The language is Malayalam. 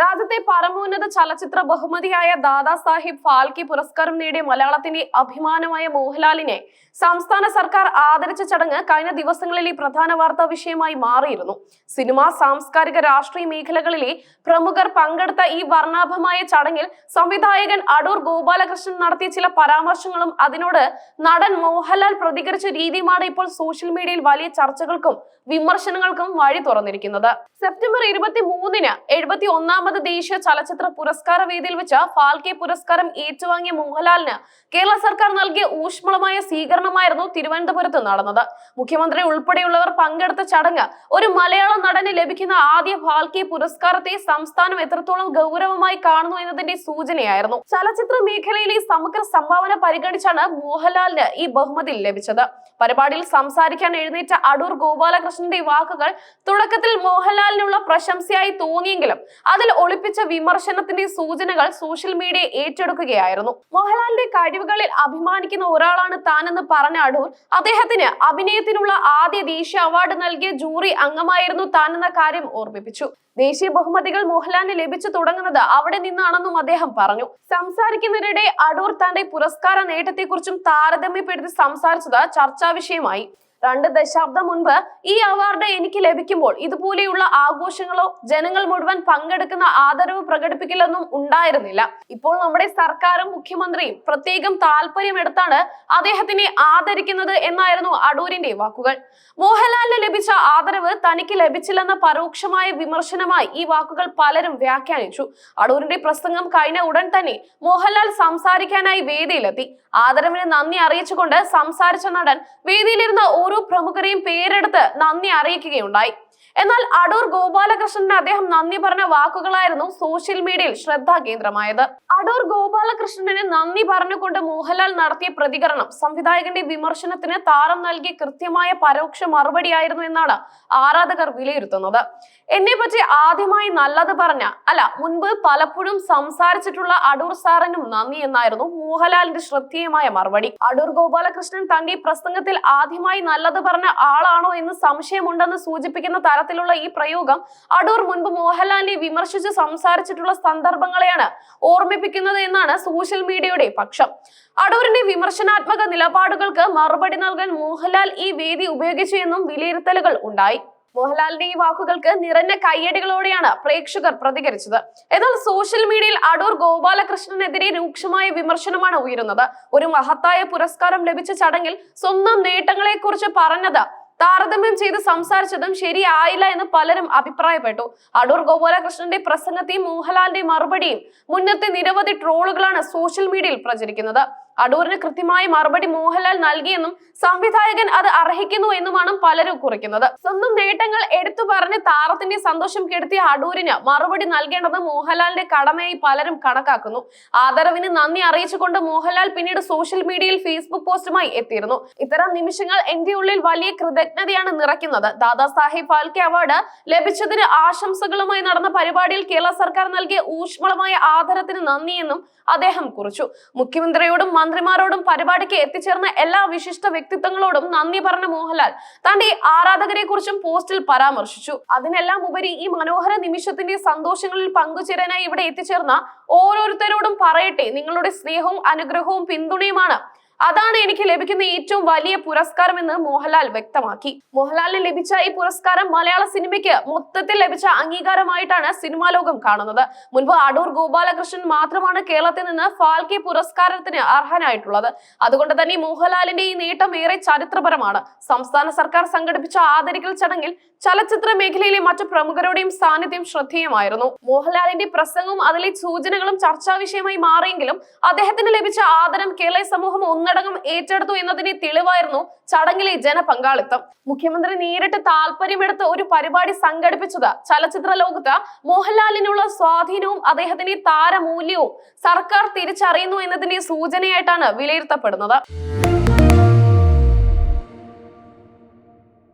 രാജ്യത്തെ പരമോന്നത ചലച്ചിത്ര ബഹുമതിയായ ദാദാ സാഹിബ് ഫാൽക്കി പുരസ്കാരം നേടിയ മലയാളത്തിന്റെ അഭിമാനമായ മോഹൻലാലിനെ സംസ്ഥാന സർക്കാർ ആദരിച്ച ചടങ്ങ് കഴിഞ്ഞ ദിവസങ്ങളിലെ പ്രധാന വാർത്താ വിഷയമായി മാറിയിരുന്നു. സിനിമ സാംസ്കാരിക രാഷ്ട്രീയ മേഖലകളിലെ പ്രമുഖർ പങ്കെടുത്ത ഈ വർണാഭമായ ചടങ്ങിൽ സംവിധായകൻ അടൂർ ഗോപാലകൃഷ്ണൻ നടത്തിയ ചില പരാമർശങ്ങളും അതിനോട് നടൻ മോഹൻലാൽ പ്രതികരിച്ച രീതിയുമാണ് ഇപ്പോൾ സോഷ്യൽ മീഡിയയിൽ വലിയ ചർച്ചകൾക്കും വിമർശനങ്ങൾക്കും വഴി തുറന്നിരിക്കുന്നത്. സെപ്റ്റംബർ ഇരുപത്തി മൂന്നിന് എഴുപത്തി ഒന്നാമത് ദേശീയ ചലച്ചിത്ര പുരസ്കാര വേദിയിൽ വെച്ച് ഫാൽക്കെ പുരസ്കാരം ഏറ്റുവാങ്ങിയ മോഹൻലാലിന് കേരള സർക്കാർ നൽകിയ ഊഷ്മളമായ സ്വീകരണമായിരുന്നു തിരുവനന്തപുരത്ത് നടന്നത്. മുഖ്യമന്ത്രി ഉൾപ്പെടെയുള്ളവർ പങ്കെടുത്ത ചടങ്ങ് ഒരു മലയാള നടന് ലഭിക്കുന്ന ആദ്യ ഫാൽക്കെ പുരസ്കാരത്തെ സംസ്ഥാനം എത്രത്തോളം ഗൗരവമായി കാണുന്നു എന്നതിന്റെ സൂചനയായിരുന്നു. ചലച്ചിത്ര മേഖലയിലെ സമഗ്ര സംഭാവന പരിഗണിച്ചാണ് മോഹൻലാലിന് ഈ ബഹുമതി ലഭിച്ചത്. പരിപാടിയിൽ സംസാരിക്കാൻ എഴുന്നേറ്റ അടൂർ ഗോപാലകൃഷ്ണന്റെ വാക്കുകൾ തുടക്കത്തിൽ മോഹൻലാലിനുള്ള പ്രശംസയായി തോന്നിയെങ്കിലും അതിൽ ഒളിപ്പിച്ച വിമർശനത്തിന്റെ സൂചനകൾ സോഷ്യൽ മീഡിയ ഏറ്റെടുക്കുകയായിരുന്നു. മോഹൻലാലിന്റെ കഴിവുകളിൽ അഭിമാനിക്കുന്ന ഒരാളാണ് താനെന്ന് പറഞ്ഞ അടൂർ. അദ്ദേഹത്തിന് അഭിനയത്തിനുള്ള ആദ്യ ദേശീയ അവാർഡ് നൽകിയ ജൂറി അംഗമായിരുന്നു താനെന്ന കാര്യം ഓർമ്മിപ്പിച്ചു. ദേശീയ ബഹുമതികൾ മോഹൻലാലിന് ലഭിച്ചു തുടങ്ങുന്നത് അവിടെ നിന്നാണെന്നും അദ്ദേഹം പറഞ്ഞു. സംസാരിക്കുന്നതിനിടെ അടൂർ തന്റെ പുരസ്കാര നേട്ടത്തെക്കുറിച്ചും താരതമ്യപ്പെടുത്തി സംസാരിച്ചത് ചർച്ചാ വിഷയമായി. രണ്ട് ദശാബ്ദം മുൻപ് ഈ അവാർഡ് എനിക്ക് ലഭിക്കുമ്പോൾ ഇതുപോലെയുള്ള ആഘോഷങ്ങളോ ജനങ്ങൾ മുഴുവൻ പങ്കെടുക്കുന്ന ആദരവ് പ്രകടിപ്പിക്കലൊന്നും ഉണ്ടായിരുന്നില്ല. ഇപ്പോൾ നമ്മുടെ സർക്കാരും മുഖ്യമന്ത്രിയും പ്രത്യേകം താല്പര്യമെടുത്താണ് അദ്ദേഹത്തിനെ ആദരിക്കുന്നത് എന്നായിരുന്നു അടൂരിന്റെ വാക്കുകൾ. മോഹൻലാലിന് ലഭിച്ച ആദരവ് തനിക്ക് ലഭിച്ചില്ലെന്ന പരോക്ഷമായ വിമർശനമായി ഈ വാക്കുകൾ പലരും വ്യാഖ്യാനിച്ചു. അടൂരിന്റെ പ്രസംഗം കഴിഞ്ഞ ഉടൻ തന്നെ മോഹൻലാൽ സംസാരിക്കാനായി വേദിയിലെത്തി. ആദരവിന് നന്ദി അറിയിച്ചുകൊണ്ട് സംസാരിച്ച നടൻ വേദിയിലിരുന്ന ഓരോ പ്രമുഖരെയും പേരെടുത്ത് നന്ദി അറിയിക്കുകയുണ്ടായി. എന്നാൽ അടൂർ ഗോപാലകൃഷ്ണന് അദ്ദേഹം നന്ദി പറഞ്ഞ വാക്കുകളായിരുന്നു സോഷ്യൽ മീഡിയയിൽ ശ്രദ്ധാകേന്ദ്രമായത്. അടൂർ ഗോപാലകൃഷ്ണന് നന്ദി പറഞ്ഞുകൊണ്ട് മോഹൻലാൽ നടത്തിയ പ്രതികരണം സംവിധായകന്റെ വിമർശനത്തിന് താരം നൽകിയ കൃത്യമായ പരോക്ഷ മറുപടിയായിരുന്നു എന്നാണ് ആരാധകർ വിലയിരുത്തുന്നത്. എന്നെ പറ്റി ആദ്യമായി നല്ലത് പറഞ്ഞ അല്ല മുൻപ് പലപ്പോഴും സംസാരിച്ചിട്ടുള്ള അടൂർ സാറിനും നന്ദി എന്നായിരുന്നു മോഹൻലാലിന്റെ ശ്രദ്ധേയമായ മറുപടി. അടൂർ ഗോപാലകൃഷ്ണൻ തന്റെ പ്രസംഗത്തിൽ ആദ്യമായി നല്ലത് പറഞ്ഞ ആളാണോ എന്ന് സംശയമുണ്ടെന്ന് സൂചിപ്പിക്കുന്ന തരത്തിലുള്ള ഈ പ്രയോഗം അടൂർ മുൻപ് മോഹൻലാലിനെ വിമർശിച്ച് സംസാരിച്ചിട്ടുള്ള സന്ദർഭങ്ങളെയാണ് ഓർമ്മിപ്പിക്കുന്നത് എന്നാണ് സോഷ്യൽ മീഡിയയുടെ പക്ഷം. അടൂരിന്റെ വിമർശനാത്മക നിലപാടുകൾക്ക് മറുപടി നൽകാൻ മോഹൻലാൽ ഈ വേദി ഉപയോഗിച്ചു എന്നും വിലയിരുത്തലുകൾ ഉണ്ടായി. മോഹൻലാലിന്റെ ഈ വാക്കുകൾക്ക് നിറഞ്ഞ കയ്യടികളോടെയാണ് പ്രേക്ഷകർ പ്രതികരിച്ചത്. എന്നാൽ സോഷ്യൽ മീഡിയയിൽ അടൂർ ഗോപാലകൃഷ്ണനെതിരെ രൂക്ഷമായ വിമർശനമാണ് ഉയരുന്നത്. ഒരു മഹത്തായ പുരസ്കാരം ലഭിച്ച ചടങ്ങിൽ സ്വന്തം നേട്ടങ്ങളെക്കുറിച്ച് പറഞ്ഞത് താരതമ്യം ചെയ്ത് സംസാരിച്ചതും ശരിയായില്ല എന്ന് പലരും അഭിപ്രായപ്പെട്ടു. അടൂർ ഗോപാലകൃഷ്ണന്റെ പ്രസംഗത്തെയും മോഹൻലാലിന്റെ മറുപടിയും മുന്നത്തെ നിരവധി ട്രോളുകളാണ് സോഷ്യൽ മീഡിയയിൽ പ്രചരിക്കുന്നത്. അടൂരിന് കൃത്യമായ മറുപടി മോഹൻലാൽ നൽകിയെന്നും സംവിധായകൻ അത് അർഹിക്കുന്നു എന്നുമാണ് പലരും കുറിക്കുന്നത്. സ്വന്തം നേട്ടങ്ങൾ എടുത്തു പറഞ്ഞ് താരത്തിന്റെ സന്തോഷം കെടുത്തിയ അടൂരിന് മറുപടി നൽകേണ്ടത് മോഹൻലാലിന്റെ കടമയായി പലരും കണക്കാക്കുന്നു. ആദരവിന് നന്ദി അറിയിച്ചുകൊണ്ട് മോഹൻലാൽ പിന്നീട് സോഷ്യൽ മീഡിയയിൽ ഫേസ്ബുക്ക് പോസ്റ്റുമായി എത്തിയിരുന്നു. ഇത്തരം നിമിഷങ്ങൾ എന്റെ ഉള്ളിൽ വലിയ കൃതജ്ഞതയാണ് നിറയ്ക്കുന്നത്. ദാദാ സാഹിബ് ഫാൽക്കെ അവാർഡ് ലഭിച്ചതിന് ആശംസകളുമായി നടന്ന പരിപാടിയിൽ കേരള സർക്കാർ നൽകിയ ഊഷ്മളമായ ആദരത്തിന് നന്ദിയെന്നും അദ്ദേഹം കുറിച്ചു. മുഖ്യമന്ത്രിയോടും മന്ത്രിമാരോടും പരിപാടിക്ക് എത്തിച്ചേർന്ന എല്ലാ വിശിഷ്ട വ്യക്തിത്വങ്ങളോടും നന്ദി പറഞ്ഞ മോഹൻലാൽ തന്റെ ആരാധകരെ കുറിച്ചും പോസ്റ്റിൽ പരാമർശിച്ചു. അതിനെല്ലാം ഉപരി ഈ മനോഹര നിമിഷത്തിന്റെ സന്തോഷങ്ങളിൽ പങ്കുചേരാനായി ഇവിടെ എത്തിച്ചേർന്ന ഓരോരുത്തരോടും പറയട്ടെ. നിങ്ങളുടെ സ്നേഹവും അനുഗ്രഹവും പിന്തുണയുമാണ് അതാണ് എനിക്ക് ലഭിക്കുന്ന ഏറ്റവും വലിയ പുരസ്കാരം എന്ന് മോഹൻലാൽ വ്യക്തമാക്കി. മോഹൻലാലിന് ലഭിച്ച ഈ പുരസ്കാരം മലയാള സിനിമയ്ക്ക് മൊത്തത്തിൽ ലഭിച്ച അംഗീകാരമായിട്ടാണ് സിനിമാ ലോകം കാണുന്നത്. മുൻപ് അടൂർ ഗോപാലകൃഷ്ണൻ മാത്രമാണ് കേരളത്തിൽ നിന്ന് ഫാൽക്കെ പുരസ്കാരത്തിന് അർഹനായിട്ടുള്ളത്. അതുകൊണ്ട് തന്നെ മോഹൻലാലിന്റെ ഈ നേട്ടം ഏറെ ചരിത്രപരമാണ്. സംസ്ഥാന സർക്കാർ സംഘടിപ്പിച്ച ആദരിക്കൽ ചടങ്ങിൽ ചലച്ചിത്ര മേഖലയിലെ മറ്റു പ്രമുഖരുടെയും സാന്നിധ്യം ശ്രദ്ധേയമായിരുന്നു. മോഹൻലാലിന്റെ പ്രസംഗവും അതിലെ സൂചനകളും ചർച്ചാ വിഷയമായി മാറിയെങ്കിലും അദ്ദേഹത്തിന് ലഭിച്ച ആദരം കേരള സമൂഹം ഒന്നടങ്കം ഏറ്റെടുത്തു എന്നതിന്റെ തെളിവായിരുന്നു ചടങ്ങിലെ ജനപങ്കാളിത്തം മുഖ്യമന്ത്രി നേരിട്ട് താല്പര്യമെടുത്ത് ഒരു പരിപാടി സംഘടിപ്പിച്ചത് ചലച്ചിത്ര ലോകത്ത് മോഹൻലാലിനുള്ള സ്വാധീനവും അദ്ദേഹത്തിന്റെ താരമൂല്യവും സർക്കാർ തിരിച്ചറിയുന്നു എന്നതിന്റെ സൂചനയായിട്ടാണ് വിലയിരുത്തപ്പെടുന്നത്.